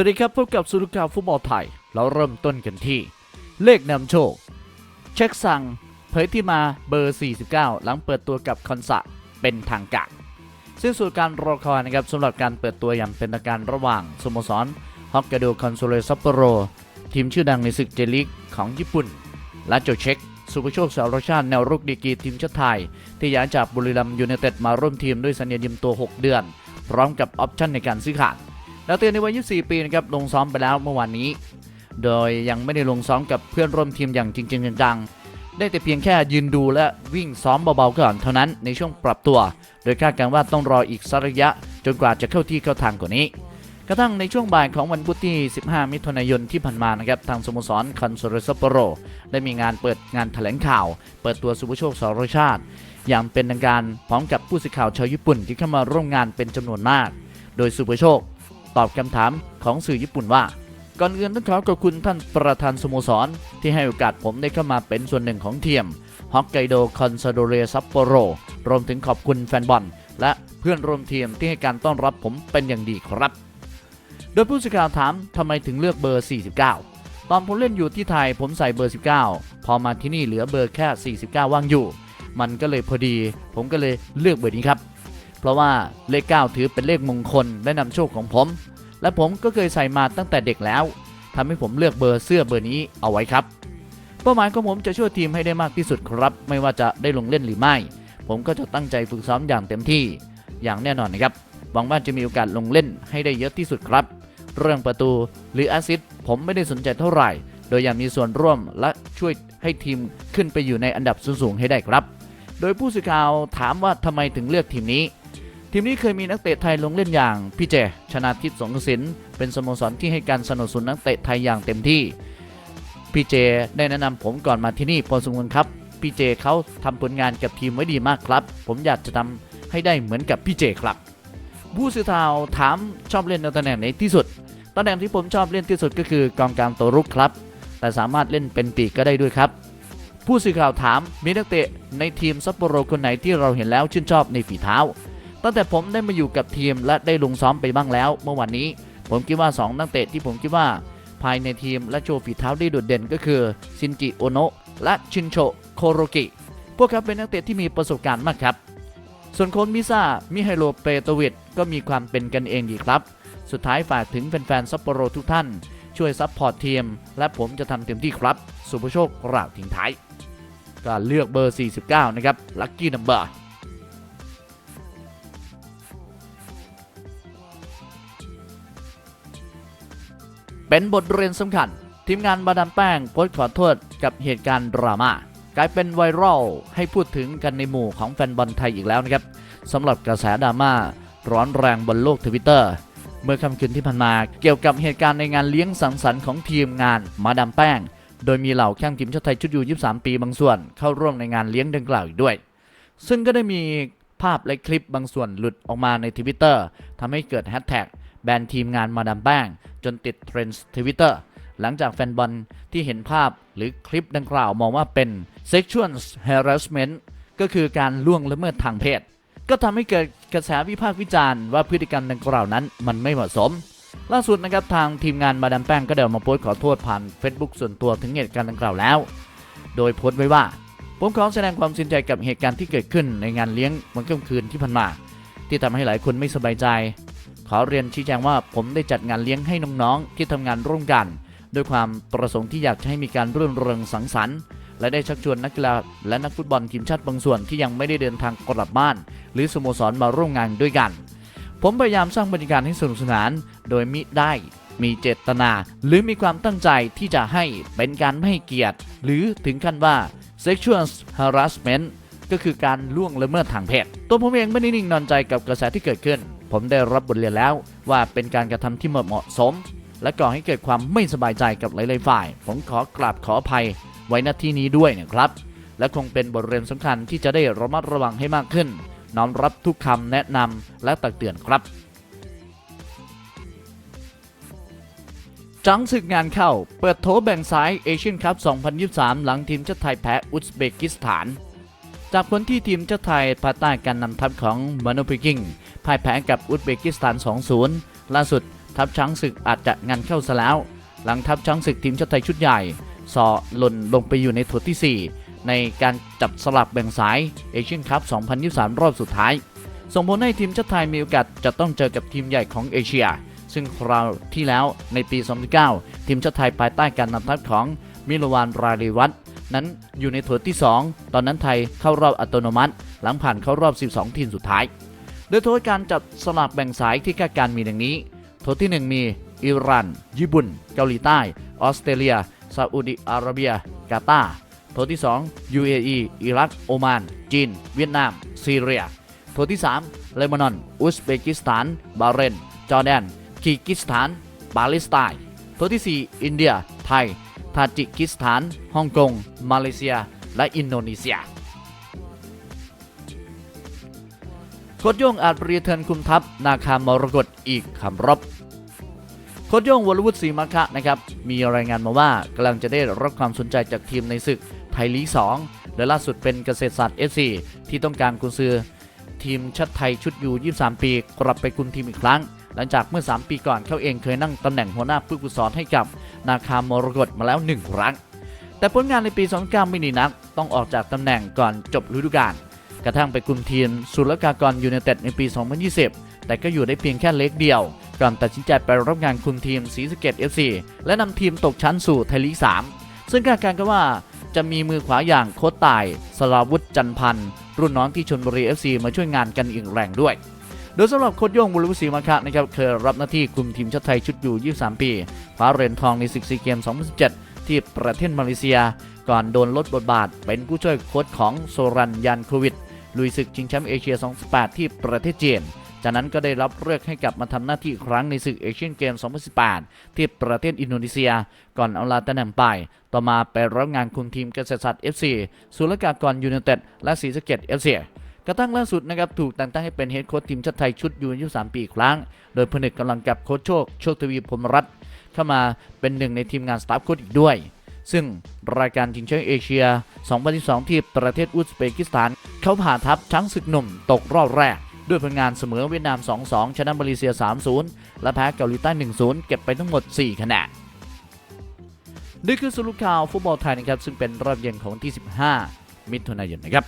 วัสดีครับพบกับสุรุข่าวฟุตบอลไทย เราเริ่มต้นกันที่ เลขนำโชค เช็คสั่งเผยที่มาเบอร์ 49 หลังเปิดตัวกับคอนสะเป็นทางการสิ้นสุดการรอคอยนะครับสำหรับการเปิดตัวอย่างเป็นทางการระหว่างสโมสรฮอกไกโดคอนโซเลซัปโปโร ทีมชื่อดังในศึกเจลิกของญี่ปุ่น และโจเช็ค สุภโชคสารชาติแนวรุกดีกีทีมชาติไทย ที่ย้ายจากบุรีรัมย์ยูไนเต็ดมาร่วมทีมด้วยสัญญายืมตัว 6 เดือน พร้อมกับออปชั่นในการซื้อขาด แล้วเตือนในวัย 24 ปีนะครับลงซ้อมไปแล้วเมื่อวานนี้ โดยยังไม่ได้ลงซ้อมกับเพื่อนร่วมทีมอย่างจริงๆจังๆ ได้แต่เพียงแค่ยืนดูและวิ่งซ้อมเบาๆก่อนเท่านั้นในช่วงปรับตัว โดยคาดการณ์ว่าต้องรออีกสักระยะ จนกว่าจะเข้าที่เข้าทางกว่านี้ กระทั่งในช่วงบ่ายของวันพุธที่ 15 มิถุนายนที่ผ่านมานะครับทางสโมสรคอนโซลซัปโปโรได้มีงานเปิดงานแถลงข่าว เปิดตัวสุภโชคสรชาติ อย่างเป็นทางการพร้อมกับผู้สื่อข่าวชาวญี่ปุ่นที่เข้ามาร่วมงานเป็นจำนวนมาก โดยสุภโชค ตอบคำถามของสื่อญี่ปุ่นว่า ก่อนอื่นต้องขอขอบคุณท่านประธานสโมสร ที่ให้โอกาสผมได้เข้ามาเป็นส่วนหนึ่งของทีมฮอกไกโดคอนซาโดเรซัปโปโรรวมถึงขอบคุณแฟนบอลและเพื่อนร่วมทีมที่ให้การต้อนรับผมเป็นอย่างดีครับ โดยผู้สื่อข่าวถามทำไมถึงเลือกเบอร์ 49 ตอนผมเล่นอยู่ที่ไทยผมใส่เบอร์ 19 พอมาที่นี่เหลือเบอร์แค่ 49 ว่างอยู่ มันก็เลยพอดี ผมก็เลยเลือกเบอร์นี้ครับ เพราะว่าเลข 9 ถือเป็นเลขมงคลและนำโชคของผม และผมก็เคยใส่มาตั้งแต่เด็กแล้วทำให้ผมเลือกเบอร์เสื้อเบอร์นี้เอาไว้ครับเป้าหมายของผมจะช่วยทีมให้ได้มากที่สุดครับ ไม่ว่าจะได้ลงเล่นหรือไม่ ผมก็จะตั้งใจฝึกซ้อมอย่างเต็มที่อย่างแน่นอนนะครับหวังว่าจะมีโอกาสลงเล่นให้ได้เยอะที่สุดครับ เรื่องประตูหรือแอสซิสต์ผมไม่ได้สนใจเท่าไหร่ โดยอยากมีส่วนร่วมและช่วยให้ทีมขึ้นไปอยู่ในอันดับสูงๆให้ได้ครับ โดยผู้สื่อข่าวถามว่าทำไมถึงเลือกทีมนี้ ทีมนี้เคยมีนักเตะไทยลงเล่นอย่างพี่เจ ชนาทิพย์สงกสินเป็นสโมสรที่ให้การสนับสนุนนักเตะไทยอย่างเต็มที่ พี่เจได้แนะนำผมก่อนมาที่นี่พอสมควรครับ พี่เจเขาทำผลงานกับทีมไว้ดีมากครับ ผมอยากจะทำให้ได้เหมือนกับพี่เจครับผู้สื่อข่าวถามชอบเล่นในตำแหน่งไหนที่สุดตำแหน่งที่ผมชอบเล่นที่สุดก็คือกองกลางตัวรุกครับ แต่สามารถเล่นเป็นปีกก็ได้ด้วยครับ ผู้สื่อข่าวถามมีนักเตะในทีมซัปโปโรคนไหนที่เราเห็นแล้วชื่นชอบในฝีเท้า ตั้งแต่ผมได้มาอยู่กับทีมและได้ลงซ้อมไปบ้างแล้ว เมื่อวันนี้ ผมคิดว่า2นักเตะที่ผมคิดว่า ภายในทีมและโชว์ฝีเท้าได้โดดเด่นก็คือซินจิโอโนะและชินโชโคโรกิ พวกเขาเป็นนักเตะที่มีประสบการณ์มากครับ ส่วนโคนมิซามิไฮโลเปโตวิดก็มีความเป็นกันเองดีครับ สุดท้ายฝากถึงแฟนๆซัปโปโรทุกท่าน ช่วยซัพพอร์ตทีมและผมจะทำเต็มที่ครับ สุภโชคกล่าวทิ้งท้ายก็เลือกเบอร์ 49 นะครับลัคกี้นัมเบอร์ เป็นบทเรียนสำคัญ ทีมงานบาดามแป้งโพสต์ขอโทษกับเหตุการณ์ดราม่ากลายเป็นไวรัลให้พูดถึงกันในหมู่ของแฟนบอลไทยอีกแล้วนะครับสำหรับกระแสดราม่าร้อนแรงบนโลกทวิตเตอร์เมื่อค่ำคืนที่ผ่านมาเกี่ยวกับเหตุการณ์ในงานเลี้ยงสังสรรค์ของทีมงานมาดามแป้ง โดยมีเหล่าแข้งทีมชาติไทยชุดยู23 ปีบางส่วน เข้าร่วมในงานเลี้ยงดังกล่าวอีกด้วย ซึ่งก็ได้มีภาพและคลิปบางส่วนหลุดออกมาในทวิตเตอร์ทำให้เกิดแฮชแท็กแบนทีมงานมาดามแป้ง นติดเทรนด์ทวิตเตอร์หลังจากแฟนบอลที่เห็นภาพหรือคลิปดังกล่าวมองว่าเป็น sexual harassment ก็คือการล่วงละเมิดทางเพศ ก็ทำให้เกิดกระแสวิพากษ์วิจารณ์ว่าพฤติกรรมดังกล่าวนั้นมันไม่เหมาะสม ล่าสุดนะครับทางทีมงานมาดามแป้งก็เดินมาโพสต์ขอโทษผ่าน Facebook ส่วนตัวถึงเหตุการณ์ดังกล่าวแล้ว โดยโพสต์ไว้ว่า ผมขอแสดงความเสียใจกับเหตุการณ์ที่เกิดขึ้นในงานเลี้ยงวันค่ำคืนที่ผ่านมา ที่ทำให้หลายคนไม่สบายใจ ขอเรียนชี้แจงว่าผมได้จัดงานเลี้ยงให้น้องๆที่ทำงานร่วมกัน ด้วยความประสงค์ที่อยากจะให้มีการรื่นเริงสังสรรค์และได้ชักชวนนักกีฬาและนักฟุตบอลทีมชาติบางส่วนที่ยังไม่ได้เดินทางกลับบ้าน หรือสโมสรมาร่วมงานด้วยกัน ผมพยายามสร้างบรรยากาศให้สนุกสนาน โดยมิได้ มีเจตนา หรือมีความตั้งใจที่จะให้เป็นการไม่ให้เกียรติ หรือถึงขั้นว่า sexual harassment ก็คือการล่วงละเมิดทางเพศ ตัวผมเองไม่ได้นิ่งนอนใจกับกระแสที่เกิดขึ้น ผมได้รับบทเรียนแล้วว่าเป็นการกระทำที่ไม่เหมาะสม และก่อให้เกิดความไม่สบายใจกับหลายๆฝ่าย ผมขอกราบขออภัยไว้ณที่นี้ด้วยนะครับ และคงเป็นบทเรียนสำคัญที่จะได้ระมัดระวังให้มากขึ้น น้อมรับทุกคำแนะนำและตักเตือนครับจังศึกงานเข้า เปิดโถแบ่งสายเอเชียนคัพ 2023 หลังทีมชาติไทยแพ้อุซเบกิสถาน จากผลที่ทีมชาติไทยภายใต้การนำทัพของมาโนปิกิงพ่ายแพ้กับอุซเบกิสถาน 2-0 ล่าสุดทัพช้างศึกอาจจะงานเข้าซะแล้ว หลังทัพช้างศึกทีมชาติไทยชุดใหญ่ สอหล่นลงไปอยู่ในโถที่ 4 ในการจับสลับแบ่งสายเอเชียนคัพ 2023 รอบสุดท้าย ส่งผลให้ทีมชาติไทยมีโอกาสจะต้องเจอกับทีมใหญ่ของเอเชีย ซึ่งคราวที่แล้วในปี 2019 ทีมชาติไทยภายใต้การนำทัพของมิลวานราลีวัต นั้นอยู่ในโถที่ 2 ตอนนั้นไทยเข้ารอบอัตโนมัติ หลังผ่านเข้ารอบ 12 ทีมสุดท้าย โดยโถการจับสลากแบ่งสายที่คาดการณ์มีดังนี้ โถที่ 1 มีอิหร่าน ญี่ปุ่น เกาหลีใต้ ออสเตรเลียซาอุดิอาระเบีย กาตาร์โถที่ 2 UAE อิรัก โอมาน จีน เวียดนาม ซีเรีย โถที่ 3 เลบานอน อุซเบกิสถาน บาเรน จอร์แดนคีกิสถาน ปาเลสไตน์ โถที่ 4 อินเดีย ไทย ทาจิกิสถานฮ่องกง มาเลเซีย และอินโดนีเซียโค้ชโย่งอาจรีเทิร์นคุมทัพนาคามรกตอีกคำรบโค้ชโย่งวรวุฒิศรีมะคะนะครับมีรายงานมาว่ากำลังจะได้รับความสนใจจากทีมในศึกไทยลีก 2 และล่าสุดเป็นเกษตรศาสตร์ FC ที่ต้องการกุนซือ ทีมชาติไทยชุดยู23 ปี กลับไปคุมทีมอีกครั้ง หลังจากเมื่อ 3 ปีก่อนเขาเองเคยนั่งตำแหน่งหัวหน้าผู้ฝึกสอนให้กับนาคามรกตมาแล้ว 1 ครั้ง แต่ผลงานในปี29ไม่ดีนัก ต้องออกจากตำแหน่งก่อนจบฤดูกาลกระทั่งไปคุมทีมสุลกากรยูไนเต็ดในปี 2020 แต่ก็อยู่ได้เพียงแค่เล็กเดียว ก่อนตัดสินใจไปรับงานคุมทีมศรีสะเกด FC และนำทีมตกชั้นสู่ไทยลีก 3 ซึ่งคาดการณ์กันว่าจะมีมือขวาอย่างโค้ชต่าย สลาวุธจันพันธ์รุ่นน้องที่ชนบุรี FC มาช่วยงานกันอีกแรงด้วย โดยสำหรับโค้ชโย่งบุรุษศรีมาคะนะครับเคยรับหน้าที่คุมทีมชาติไทยชุดอยู่ 23 ปีคว้าเหรียญทองในศึกซีเกม 2017 ที่ประเทศมาเลเซีย ก่อนโดนลดบทบาท เป็นผู้ช่วยโค้ชของโซรันยันโควิดลุยศึกชิงแชมป์เอเชีย 2018 ที่ประเทศจีนจากนั้นก็ได้รับเลือกให้กลับมาทำหน้าที่อีกครั้งในศึกเอเชียนเกม 2018 ที่ประเทศอินโดนีเซีย ก่อนเอาลาตำแหน่งไป ต่อมาไปรับงานคุมทีมเกษตรศาสตร์ FC สุลกากรยูไนเต็ด และศรีสะเกด FC กระทั่งล่าสุดนะครับถูกแต่งตั้งให้เป็นเฮดโค้ชทีมชาติไทยชุดยูอายุ3ปีอีกครั้ง โดยผนึกกำลังกับโค้ชโชค โชคทวีพรหมรัตน์เข้ามาเป็นหนึ่งในทีมงานสตาฟโค้ชอีกด้วย ซึ่งรายการชิงแชมป์เอเชีย 2022ที่ประเทศอุซเบกิสถาน เขาผ่าทัพช้างศึกหนุ่มตกรอบแรก ด้วยผลงานเสมอเวียดนาม 2-2 ชนะมาเลเซีย 3-0 และแพ้เกาหลีใต้ 1-0 เก็บไปทั้งหมด 4 คะแนนนี่คือสรุปข่าวฟุตบอลไทยนะครับซึ่งเป็นรอบเย็นของที่ 15 มิถุนายนนะครับ